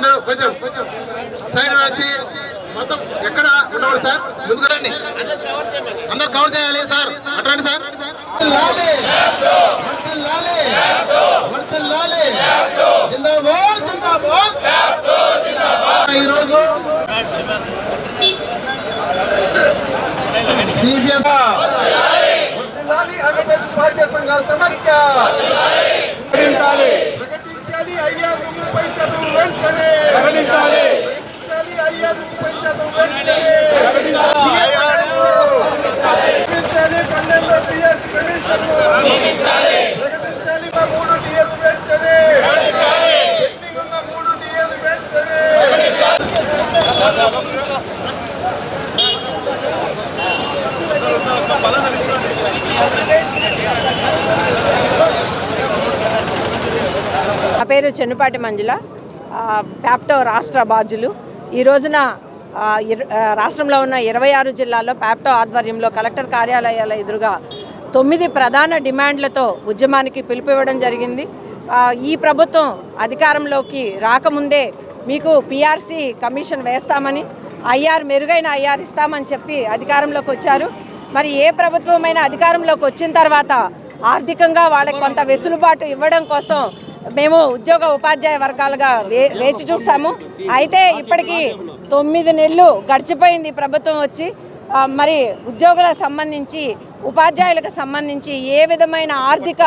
అందరూ కొంచెం సైడ్ వచ్చి మొత్తం ఎక్కడ ఉండకూడదు సార్? ముందుకు రండి. అందరూ కవర్ చేయాలి సార్. అట్రండి సార్. ఈరోజు సిబిఎస్ ఉపాధ్యాయ సంఘాల సమైక్య వెంటనే ప్రకటించాలి ప్రకటించాలి ఐదు ముప్పై శాతం వెంటనే ప్రకటించాలి పన్నెండు పిఎస్ కమిషన్ ప్రకటించాలి మా మూడు డిఎల్ వెంటనే పెండింగ్ ఉన్న మూడు డిఎల్ వెంటనే నా పేరు చెన్నుపాటి మంజుల. ప్యాప్టో రాష్ట్ర బాధ్యులు. ఈ రోజున రాష్ట్రంలో ఉన్న ఇరవై ఆరు జిల్లాల్లో ప్యాప్టో ఆధ్వర్యంలో కలెక్టర్ కార్యాలయాల ఎదురుగా తొమ్మిది ప్రధాన డిమాండ్లతో ఉద్యమానికి పిలుపువ్వడం జరిగింది. ఈ ప్రభుత్వం అధికారంలోకి రాకముందే మీకు పిఆర్సీ కమిషన్ వేస్తామని ఐఆర్ మెరుగైన ఐఆర్ ఇస్తామని చెప్పి అధికారంలోకి వచ్చారు. మరి ఏ ప్రభుత్వమైనా అధికారంలోకి వచ్చిన తర్వాత ఆర్థికంగా వాళ్ళకి కొంత వెసులుబాటు ఇవ్వడం కోసం మేము ఉద్యోగ ఉపాధ్యాయ వర్గాలుగా వే వేచి చూస్తాము. అయితే ఇప్పటికీ తొమ్మిది నెలలు గడిచిపోయింది ప్రభుత్వం వచ్చి. మరి ఉద్యోగులకు సంబంధించి ఉపాధ్యాయులకు సంబంధించి ఏ విధమైన ఆర్థిక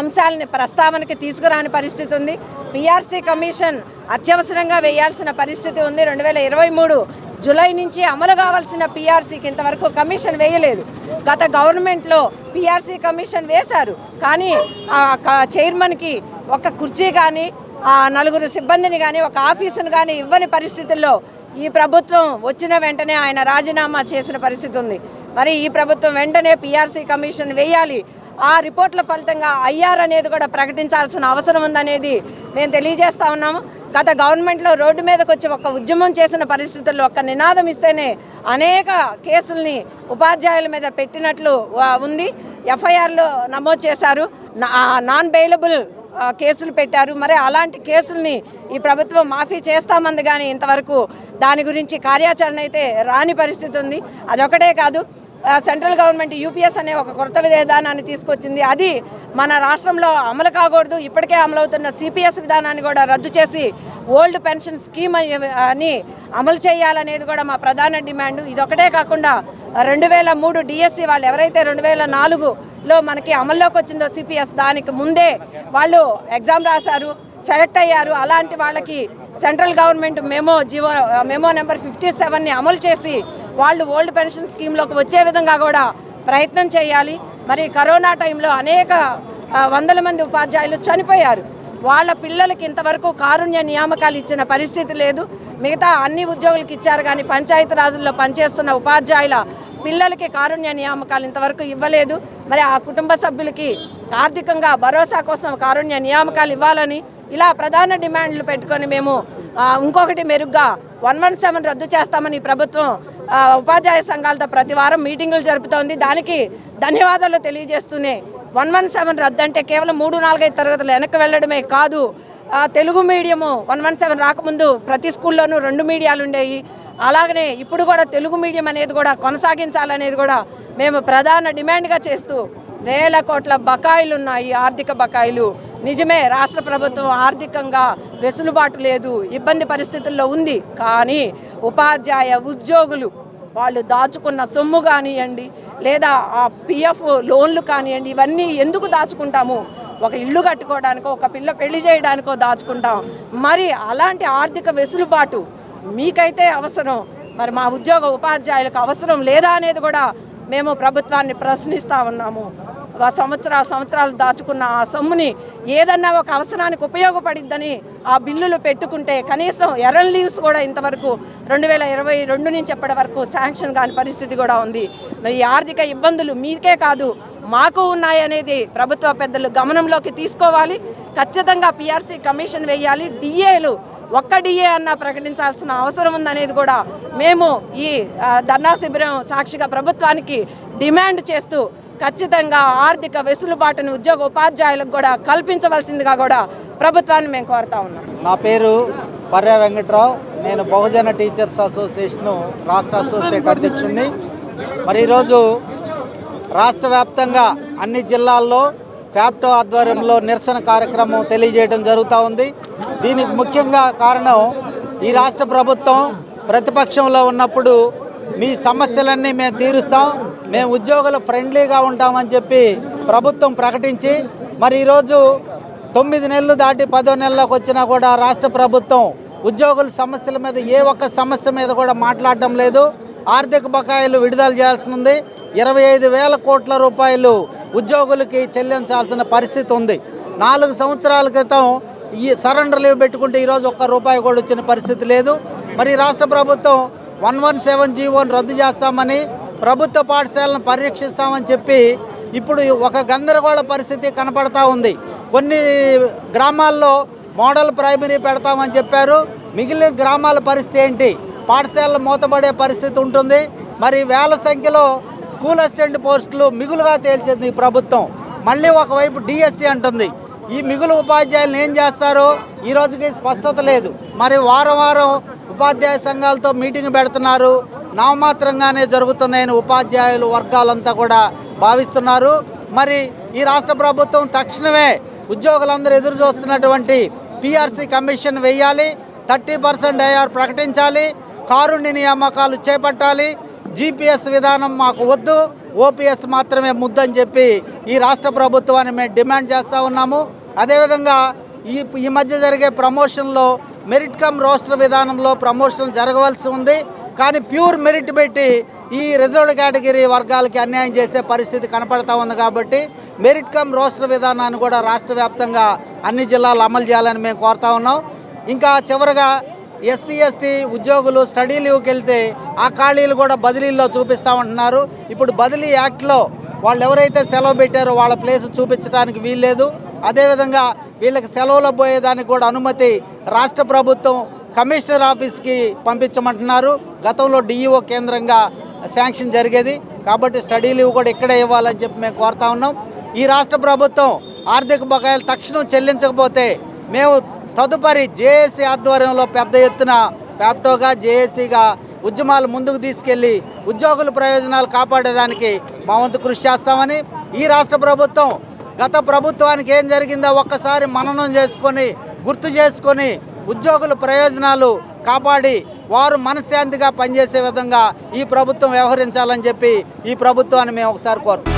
అంశాలని ప్రస్తావనకి తీసుకురాని పరిస్థితి ఉంది. పిఆర్సీ కమిషన్ అత్యవసరంగా వేయాల్సిన పరిస్థితి ఉంది. రెండు వేల ఇరవై మూడు జూలై నుంచి అమలు కావాల్సిన పిఆర్సీకి ఇంతవరకు కమిషన్ వేయలేదు. గత గవర్నమెంట్లో పీఆర్సీ కమిషన్ వేశారు. కానీ ఆ క- చైర్మన్కి ఒక కుర్చీ కానీ ఆ నలుగురు సిబ్బందిని కానీ ఒక ఆఫీసును కానీ ఇవ్వని పరిస్థితుల్లో ఈ ప్రభుత్వం వచ్చిన వెంటనే ఆయన రాజీనామా చేసిన పరిస్థితి ఉంది. మరి ఈ ప్రభుత్వం వెంటనే పీఆర్సీ కమిషన్ వేయాలి. ఆ రిపోర్ట్ల ఫలితంగా ఐఆర్ అనేది కూడా ప్రకటించాల్సిన అవసరం ఉందనేది మేము తెలియజేస్తా ఉన్నాము. గత గవర్నమెంట్లో రోడ్డు మీదకి వచ్చి ఒక ఉద్యమం చేసిన పరిస్థితుల్లో ఒక నినాదం ఇస్తేనే అనేక కేసుల్ని ఉపాధ్యాయుల మీద పెట్టినట్లు ఉంది. ఎఫ్ఐఆర్లు నమోదు చేశారు. నా- నాన్ బెయిలబుల్ కేసులు పెట్టారు. మరి అలాంటి కేసుల్ని ఈ ప్రభుత్వం మాఫీ చేస్తామంది కానీ ఇంతవరకు దాని గురించి కార్యాచరణ అయితే రాని పరిస్థితి ఉంది. అదొకటే కాదు. సెంట్రల్ గవర్నమెంట్ యూపీఎస్ అనే ఒక కొత్త విధానాన్ని తీసుకొచ్చింది. అది మన రాష్ట్రంలో అమలు కాకూడదు. ఇప్పటికే అమలవుతున్న సిపిఎస్ విధానాన్ని కూడా రద్దు చేసి ఓల్డ్ పెన్షన్ స్కీమ్ అని- అని అమలు చేయాలనేది కూడా మా ప్రధాన డిమాండ్. ఇదొకటే కాకుండా రెండు వేల మూడు డిఎస్సి వాళ్ళు ఎవరైతే రెండు వేల నాలుగులో మనకి అమల్లోకి వచ్చిందో సిపిఎస్ దానికి ముందే వాళ్ళు ఎగ్జామ్ రాశారు సెలెక్ట్ అయ్యారు. అలాంటి వాళ్ళకి central government memo GO memo number fifty సెవెన్ని అమలు చేసి వాళ్ళు ఓల్డ్ పెన్షన్ స్కీమ్లోకి వచ్చే విధంగా కూడా ప్రయత్నం చేయాలి. మరి కరోనా టైంలో అనేక వందల మంది ఉపాధ్యాయులు చనిపోయారు. వాళ్ళ పిల్లలకి ఇంతవరకు కారుణ్య నియామకాలు ఇచ్చిన పరిస్థితి లేదు. మిగతా అన్ని ఉద్యోగులకి ఇచ్చారు కానీ పంచాయతీ రాజుల్లో పనిచేస్తున్న ఉపాధ్యాయుల పిల్లలకి కారుణ్య నియామకాలు ఇంతవరకు ఇవ్వలేదు. మరి ఆ కుటుంబ సభ్యులకి ఆర్థికంగా భరోసా కోసం కారుణ్య నియామకాలు ఇవ్వాలని ఇలా ప్రధాన డిమాండ్లు పెట్టుకొని మేము ఇంకొకటి మెరుగ్గా వన్ వన్ సెవెన్ రద్దు చేస్తామని ఈ ప్రభుత్వం ఉపాధ్యాయ సంఘాలతో ప్రతి వారం మీటింగులు జరుపుతోంది. దానికి ధన్యవాదాలు తెలియజేస్తూనే వన్ వన్ సెవెన్ రద్దు అంటే కేవలం మూడు నాలుగైదు తరగతులు వెనక్కి వెళ్ళడమే కాదు Telugu medium one one seven రాకముందు ప్రతి స్కూల్లోనూ రెండు మీడియాలు ఉండేవి. అలాగనే ఇప్పుడు కూడా తెలుగు మీడియం అనేది కూడా కొనసాగించాలనేది కూడా మేము ప్రధాన డిమాండ్గా చేస్తూ వేల కోట్ల బకాయిలు ఉన్నాయి ఆర్థిక బకాయిలు. నిజమే రాష్ట్ర ప్రభుత్వం ఆర్థికంగా వెసులుబాటు లేదు ఇబ్బంది పరిస్థితుల్లో ఉంది. కానీ ఉపాధ్యాయ ఉద్యోగులు వాళ్ళు దాచుకున్న సొమ్ము కానివ్వండి లేదా ఆ పిఎఫ్ లోన్లు కానివ్వండి ఇవన్నీ ఎందుకు దాచుకుంటాము? ఒక ఇల్లు కట్టుకోవడానికో ఒక పిల్ల పెళ్ళి చేయడానికో దాచుకుంటాం. మరి అలాంటి ఆర్థిక వెసులుబాటు మీకైతే అవసరం. మరి మా ఉద్యోగ ఉపాధ్యాయులకు అవసరం లేదా అనేది కూడా మేము ప్రభుత్వాన్ని ప్రశ్నిస్తూ ఉన్నాము. సంవత్సరాలు సంవత్సరాలు దాచుకున్న ఆ సొమ్ముని ఏదన్నా ఒక అవసరానికి ఉపయోగపడిద్దని ఆ బిల్లులు పెట్టుకుంటే కనీసం ఎర్రన్ లీవ్స్ కూడా ఇంతవరకు రెండు వేల ఇరవై రెండు నుంచి ఎప్పటి వరకు శాంక్షన్ కాని పరిస్థితి కూడా ఉంది. మరి ఈ ఆర్థిక ఇబ్బందులు మీకే కాదు మాకు ఉన్నాయనేది ప్రభుత్వ పెద్దలు గమనంలోకి తీసుకోవాలి. ఖచ్చితంగా పిఆర్సీ కమిషన్ వేయాలి. డిఏలు ఒక్క డిఏ అన్న ప్రకటించాల్సిన అవసరం ఉందనేది కూడా మేము ఈ ధర్నా శిబిరం సాక్షిగా ప్రభుత్వానికి డిమాండ్ చేస్తూ ఖచ్చితంగా ఆర్థిక వెసులుబాటును ఉద్యోగ ఉపాధ్యాయులకు కూడా కల్పించవలసిందిగా కూడా ప్రభుత్వాన్ని మేము కోరుతా ఉన్నాం. నా పేరు పర్య వెంకట్రావు. నేను బహుజన టీచర్స్ అసోసియేషను రాష్ట్ర అసోసియేట్ అధ్యక్షుడిని మరి ఈరోజు రాష్ట్ర వ్యాప్తంగా అన్ని జిల్లాల్లో ఫ్యాప్టో ఆధ్వర్యంలో నిరసన కార్యక్రమం తెలియజేయడం జరుగుతూ ఉంది. దీనికి ముఖ్యంగా కారణం ఈ రాష్ట్ర ప్రభుత్వం ప్రతిపక్షంలో ఉన్నప్పుడు మీ సమస్యలన్నీ మేము తీరుస్తాం. మేము ఉద్యోగుల ఫ్రెండ్లీగా ఉంటామని చెప్పి ప్రభుత్వం ప్రకటించి మరి ఈరోజు తొమ్మిది నెలలు దాటి పదో నెలలకు వచ్చినా కూడా రాష్ట్ర ప్రభుత్వం ఉద్యోగుల సమస్యల మీద ఏ ఒక్క సమస్య మీద కూడా మాట్లాడడం లేదు. ఆర్థిక బకాయిలు విడుదల చేయాల్సి ఉంది ఇరవై ఐదు వేల కోట్ల రూపాయలు ఉద్యోగులకి చెల్లించాల్సిన పరిస్థితి ఉంది. నాలుగు సంవత్సరాల క్రితం ఈ సరెండర్ లీవ్ పెట్టుకుంటే ఈరోజు ఒక్క రూపాయి కూడా వచ్చిన పరిస్థితి లేదు. మరి రాష్ట్ర ప్రభుత్వం వన్ వన్ సెవెన్ జీవోని రద్దు చేస్తామని ప్రభుత్వ పాఠశాలను పరీక్షిస్తామని చెప్పి ఇప్పుడు ఒక గందరగోళ పరిస్థితి కనపడతా ఉంది. కొన్ని గ్రామాల్లో మోడల్ ప్రైమరీ పెడతామని చెప్పారు. మిగిలిన గ్రామాల పరిస్థితి ఏంటి? పాఠశాలలు మూతపడే పరిస్థితి ఉంటుంది. మరి వేల సంఖ్యలో స్కూల్ అసిస్టెంట్ పోస్టులు మిగులుగా తేల్చింది ప్రభుత్వం. మళ్ళీ ఒకవైపు డిఎస్సి అంటుంది. ఈ మిగులు ఉపాధ్యాయులను ఏం చేస్తారో? ఈ రోజుకి స్పష్టత లేదు. మరి వారం వారం ఉపాధ్యాయ సంఘాలతో మీటింగ్ పెడుతున్నారు. నామమాత్రంగానే జరుగుతున్నాయని ఉపాధ్యాయులు వర్గాలంతా కూడా భావిస్తున్నారు. మరి ఈ రాష్ట్ర ప్రభుత్వం తక్షణమే ఉద్యోగులందరూ ఎదురు చూస్తున్నటువంటి పిఆర్సీ కమిషన్ వేయాలి థర్టీ పర్సెంట్ ఐఆర్ ప్రకటించాలి కారుణ్య నియామకాలు చేపట్టాలి జీపీఎస్ విధానం మాకు వద్దు ఓపీఎస్ మాత్రమే ముద్దని చెప్పి ఈ రాష్ట్ర ప్రభుత్వాన్ని మేము డిమాండ్ చేస్తూ ఉన్నాము. అదేవిధంగా ఈ ఈ మధ్య జరిగే ప్రమోషన్లో మెరిట్ కమ్ రోస్టర్ విధానంలో ప్రమోషన్ జరగవలసి ఉంది. కానీ ప్యూర్ మెరిట్ పెట్టి ఈ రిజర్వ్డ్ కేటగిరీ వర్గాలకి అన్యాయం చేసే పరిస్థితి కనపడతా ఉంది కాబట్టి మెరిట్ కమ్ రోస్టర్ విధానాన్ని కూడా రాష్ట్ర వ్యాప్తంగా అన్ని జిల్లాలు అమలు చేయాలని మేము కోరుతా ఉన్నాం. ఇంకా చివరగా ఎస్సీ ఎస్టీ ఉద్యోగులు స్టడీ లీవ్కి వెళ్తే ఆ ఖాళీలు కూడా బదిలీల్లో చూపిస్తామంటున్నారు ఇప్పుడు బదిలీ యాక్ట్లో వాళ్ళు ఎవరైతే సెలవు పెట్టారో వాళ్ళ ప్లేస్ చూపించడానికి వీల్లేదు. అదేవిధంగా వీళ్ళకి సెలవులు పోయేదానికి కూడా అనుమతి రాష్ట్ర ప్రభుత్వం కమిషనర్ ఆఫీస్కి పంపించమంటున్నారు. గతంలో డిఈఓ కేంద్రంగా శాంక్షన్ జరిగేది. కాబట్టి స్టడీ లీవ్ కూడా ఇక్కడే ఇవ్వాలని చెప్పి మేము కోరుతా ఉన్నాం. ఈ రాష్ట్ర ప్రభుత్వం ఆర్థిక బకాయిలు తక్షణం చెల్లించకపోతే మేము తదుపరి జేఏసీ ఆధ్వర్యంలో పెద్ద ఎత్తున ప్యాప్టోగా జేఏసీగా ఉద్యమాలు ముందుకు తీసుకెళ్ళి ఉద్యోగుల ప్రయోజనాలు కాపాడేదానికి మా వంతు కృషి చేస్తామని ఈ రాష్ట్ర ప్రభుత్వం గత ప్రభుత్వానికి ఏం జరిగిందో ఒక్కసారి మననం చేసుకొని గుర్తు చేసుకొని ఉద్యోగుల ప్రయోజనాలు కాపాడి వారు మనశ్శాంతిగా పనిచేసే విధంగా ఈ ప్రభుత్వం వ్యవహరించాలని చెప్పి ఈ ప్రభుత్వాన్ని మేము ఒకసారి కోరుతాం